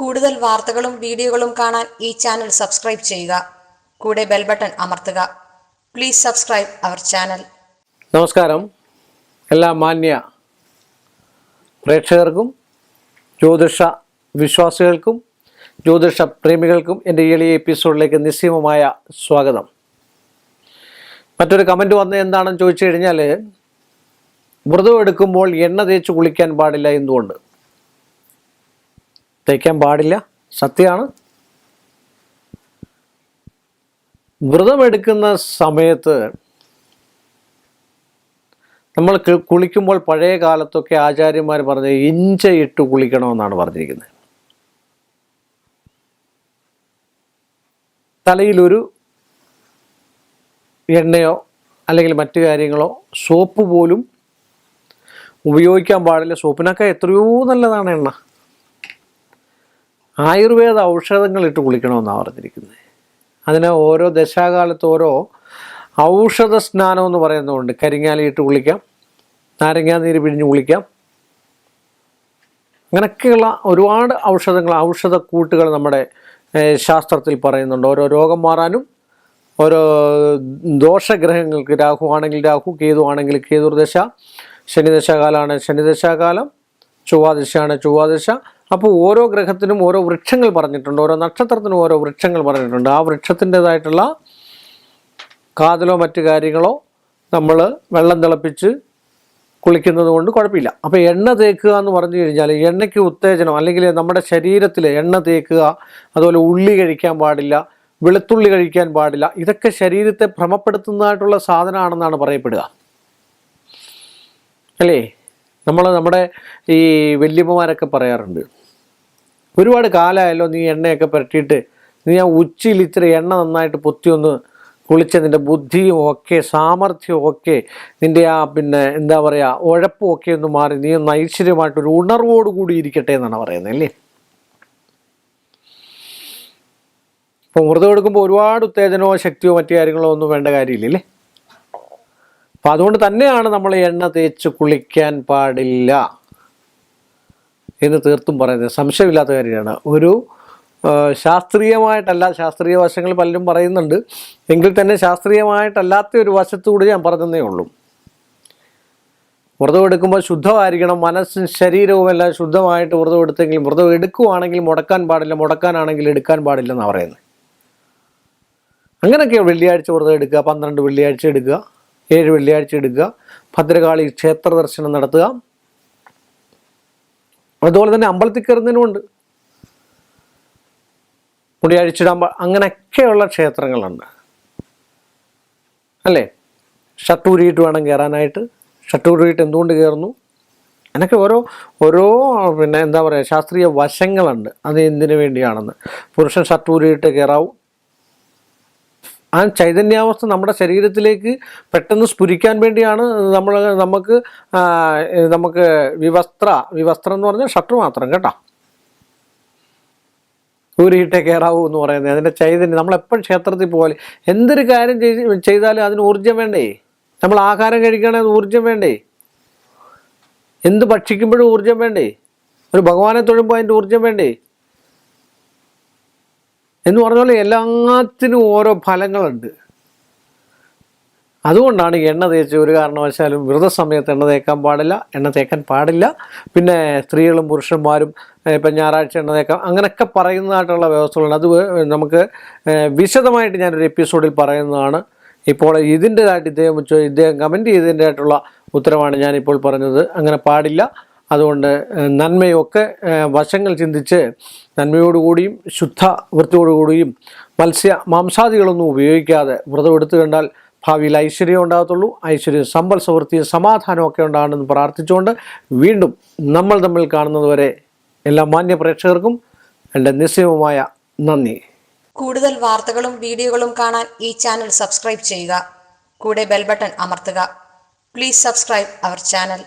കൂടുതൽ വാർത്തകളും വീഡിയോകളും കാണാൻ ഈ ചാനൽ സബ്സ്ക്രൈബ് ചെയ്യുക. കൂടെ ബെൽ ബട്ടൺ അമർത്തുക. Please subscribe our channel. നമസ്കാരം. എല്ലാ മാന്യ പ്രേക്ഷകർക്കും ജ്യോതിഷ വിശ്വാസികൾക്കും ജ്യോതിഷ പ്രേമികൾക്കും എന്റെ എളിയ എപ്പിസോഡിലേക്ക് നിസ്സീമമായ സ്വാഗതം. മറ്റൊരു കമന്റ് വന്നത് എന്താണെന്ന് ചോദിച്ചു കഴിഞ്ഞാൽ വ്രതം എടുക്കുമ്പോൾ എണ്ണ തേച്ച് കുളിക്കാൻ പാടില്ല എന്തുകൊണ്ട്? തേക്കാൻ പാടില്ല. സത്യമാണ്. വ്രതമെടുക്കുന്ന സമയത്ത് നമ്മൾ കുളിക്കുമ്പോൾ പഴയ കാലത്തൊക്കെ ആചാര്യന്മാർ പറഞ്ഞ ഇഞ്ച ഇട്ട് കുളിക്കണമെന്നാണ് പറഞ്ഞിരിക്കുന്നത്. തലയിലൊരു എണ്ണയോ അല്ലെങ്കിൽ മറ്റു കാര്യങ്ങളോ സോപ്പ് പോലും ഉപയോഗിക്കാൻ പാടില്ല. സോപ്പിനൊക്കെ എത്രയോ നല്ലതാണ് എണ്ണ. ആയുർവേദ ഔഷധങ്ങൾ ഇട്ട് കുളിക്കണമെന്നാണ് പറഞ്ഞിരിക്കുന്നത് അതിന് ഓരോ ദശാകാലത്ത് ഓരോ ഔഷധ സ്നാനം എന്ന് പറയുന്നതുകൊണ്ട് കരിങ്ങാലിയിട്ട് കുളിക്കാം നാരങ്ങാ നീര് പിഴിഞ്ഞ് കുളിക്കാം. അങ്ങനെയൊക്കെയുള്ള ഒരുപാട് ഔഷധങ്ങൾ ഔഷധ കൂട്ടുകൾ നമ്മുടെ ശാസ്ത്രത്തിൽ പറയുന്നുണ്ട്. ഓരോ രോഗം മാറാനും ഓരോ ദോഷഗ്രഹങ്ങൾക്ക് രാഹു ആണെങ്കിൽ രാഹു കേതു ആണെങ്കിൽ കേതുർദശ ശനിദശാകാലമാണ് ശനിദശാകാലം ചൊവ്വാദശയാണ് ചൊവ്വാദശ അപ്പോൾ ഓരോ ഗ്രഹത്തിനും ഓരോ വൃക്ഷങ്ങൾ പറഞ്ഞിട്ടുണ്ട് ഓരോ നക്ഷത്രത്തിനും ഓരോ വൃക്ഷങ്ങൾ പറഞ്ഞിട്ടുണ്ട്. ആ വൃക്ഷത്തിന്റെതായിട്ടുള്ള കാതലോ മറ്റു കാര്യങ്ങളോ നമ്മൾ വെള്ളം തിളപ്പിച്ച് കുളിക്കുന്നത് കൊണ്ട് കുഴപ്പമില്ല. അപ്പോൾ എണ്ണ തേക്കുക എന്ന് പറഞ്ഞു കഴിഞ്ഞാൽ എണ്ണയ്ക്ക് ഉത്തേജനം അല്ലെങ്കിൽ നമ്മുടെ ശരീരത്തിൽ എണ്ണ തേക്കുക അതുപോലെ ഉള്ളി കഴിക്കാൻ പാടില്ല വെളുത്തുള്ളി കഴിക്കാൻ പാടില്ല ഇതൊക്കെ ശരീരത്തെ ഭ്രമപ്പെടുത്തുന്നതായിട്ടുള്ള സാധനമാണെന്നാണ് പറയപ്പെടുക. അല്ലേ? നമ്മൾ നമ്മുടെ ഈ വല്യമ്മമാരൊക്കെ പറയാറുണ്ട് ഒരുപാട് കാലമായല്ലോ നീ എണ്ണയൊക്കെ പുരട്ടിയിട്ട്. നീ ആ ഉച്ചയിൽ ഇച്ചിരി എണ്ണ നന്നായിട്ട് പൊത്തി ഒന്ന് കുളിച്ച് നിന്റെ ബുദ്ധിയും ഒക്കെ സാമർഥ്യവും ഒക്കെ നിന്റെ ആ പിന്നെ എന്താ പറയുക ഉഴപ്പും ഒക്കെ ഒന്ന് മാറി. നീ ഒന്ന് ഐശ്വര്യമായിട്ടൊരു ഉണർവോട് കൂടി ഇരിക്കട്ടെ എന്നാണ് പറയുന്നത് അല്ലേ? ഇപ്പോൾ വ്രതം എടുക്കുമ്പോൾ ഒരുപാട് ഉത്തേജനമോ ശക്തിയോ മറ്റു കാര്യങ്ങളോ ഒന്നും വേണ്ട കാര്യമില്ലല്ലേ അപ്പം അതുകൊണ്ട് തന്നെയാണ് നമ്മൾ എണ്ണ തേച്ച് കുളിക്കാൻ പാടില്ല. എന്ന് തീർത്തും പറയുന്നത് സംശയമില്ലാത്ത കാര്യമാണ്. ഒരു ശാസ്ത്രീയമായിട്ടല്ല ശാസ്ത്രീയ വശങ്ങൾ പലരും പറയുന്നുണ്ട്. എങ്കിൽ തന്നെ ശാസ്ത്രീയമായിട്ടല്ലാത്ത ഒരു വശത്തുകൂടി ഞാൻ പറഞ്ഞതേ ഉള്ളൂ. വ്രതം എടുക്കുമ്പോൾ ശുദ്ധമായിരിക്കണം. മനസ്സും ശരീരവും എല്ലാം ശുദ്ധമായിട്ട് വ്രതം എടുത്തെങ്കിൽ വ്രതം എടുക്കുവാണെങ്കിൽ മുടക്കാൻ പാടില്ല മുടക്കാനാണെങ്കിൽ എടുക്കാൻ പാടില്ല എന്നാണ് പറയുന്നത്. അങ്ങനെയൊക്കെ വെള്ളിയാഴ്ച വ്രതം എടുക്കുക പന്ത്രണ്ട് വെള്ളിയാഴ്ച എടുക്കുക ഏഴ് വെള്ളിയാഴ്ച എടുക്കുക ഭദ്രകാളി ക്ഷേത്ര ദർശനം നടത്തുക അതുപോലെ തന്നെ അമ്പലത്തിൽ കയറുന്നതിനുമുണ്ട് മുടി അഴിച്ചിടാൻ പാ അങ്ങനെയൊക്കെയുള്ള ക്ഷേത്രങ്ങളുണ്ട്. അല്ലേ? ഷട്ടൂരിയിട്ട് വേണം കയറാനായിട്ട്. ഷട്ടൂരിയിട്ട് എന്തുകൊണ്ട് കയറുന്നു? അങ്ങനെയൊക്കെ ഓരോ ഓരോ പിന്നെ എന്താ പറയുക ശാസ്ത്രീയ വശങ്ങളുണ്ട്. അത് എന്തിനു വേണ്ടിയാണെന്ന്. പുരുഷൻ ഷട്ടൂരിയിട്ട് കയറാവൂ. ആ ചൈതന്യാവസ്ഥ നമ്മുടെ ശരീരത്തിലേക്ക് പെട്ടെന്ന് സ്ഫുരിക്കാൻ വേണ്ടിയാണ് നമ്മൾ നമുക്ക് നമുക്ക് വിവസ്ത്ര വിവസ്ത്രം എന്ന് പറഞ്ഞാൽ ഷർട്ട് മാത്രം കേട്ടോ. ഊരിയിട്ടേ കയറാവൂ എന്ന് പറയുന്നത്. അതിന്റെ ചൈതന്യം നമ്മളെപ്പോഴും ക്ഷേത്രത്തിൽ പോലെ എന്തൊരു കാര്യം ചെയ്ത് ചെയ്താലും അതിന് ഊർജം വേണ്ടേ? നമ്മൾ ആഹാരം കഴിക്കുകയാണെങ്കിൽ ഊർജം വേണ്ടേ? എന്ത് ഭക്ഷിക്കുമ്പോഴും ഊർജം വേണ്ടേ? ഒരു ഭഗവാനെ തൊഴുമ്പോൾ അതിന്റെ ഊർജം വേണ്ടേ? എന്ന് പറഞ്ഞ പോലെ എല്ലാത്തിനും ഓരോ ഫലങ്ങളുണ്ട്. അതുകൊണ്ടാണ് എണ്ണ തേച്ച് ഒരു കാരണവശാലും വ്രത സമയത്ത് എണ്ണ തേക്കാൻ പാടില്ല എണ്ണ തേക്കാൻ പാടില്ല. പിന്നെ സ്ത്രീകളും പുരുഷന്മാരും ഇപ്പം ഞായറാഴ്ച എണ്ണ തേക്കാം അങ്ങനെയൊക്കെ പറയുന്നതായിട്ടുള്ള വ്യവസ്ഥകളുണ്ട്. അത് നമുക്ക് വിശദമായിട്ട് ഞാനൊരു എപ്പിസോഡിൽ പറയുന്നതാണ്. ഇപ്പോൾ ഇതിന്റെതായിട്ട് ഇദ്ദേഹം ഇദ്ദേഹം കമന്റ് ചെയ്തതിന്റെതായിട്ടുള്ള ഉത്തരവാണ് ഞാനിപ്പോൾ പറഞ്ഞത്. അങ്ങനെ പാടില്ല. അതുകൊണ്ട് നന്മയൊക്കെ വശങ്ങൾ ചിന്തിച്ച് നന്മയോടുകൂടിയും ശുദ്ധ വൃത്തിയോടുകൂടിയും മത്സ്യ മാംസാദികളൊന്നും ഉപയോഗിക്കാതെ വ്രതം എടുത്തു കണ്ടാൽ ഭാവിയിൽ ഐശ്വര്യം ഉണ്ടാകത്തുള്ളൂ. ഐശ്വര്യം സമ്പൽ സമൃദ്ധിയും സമാധാനവും ഒക്കെ ഉണ്ടാകണമെന്ന് പ്രാർത്ഥിച്ചുകൊണ്ട് വീണ്ടും നമ്മൾ തമ്മിൽ കാണുന്നതുവരെ എല്ലാ മാന്യ പ്രേക്ഷകർക്കും എന്റെ നിസ്സീമമായ നന്ദി. കൂടുതൽ വാർത്തകളും വീഡിയോകളും കാണാൻ ഈ ചാനൽ സബ്സ്ക്രൈബ് ചെയ്യുക. കൂടെ ബെൽ ബട്ടൺ അമർത്തുക. Please subscribe our channel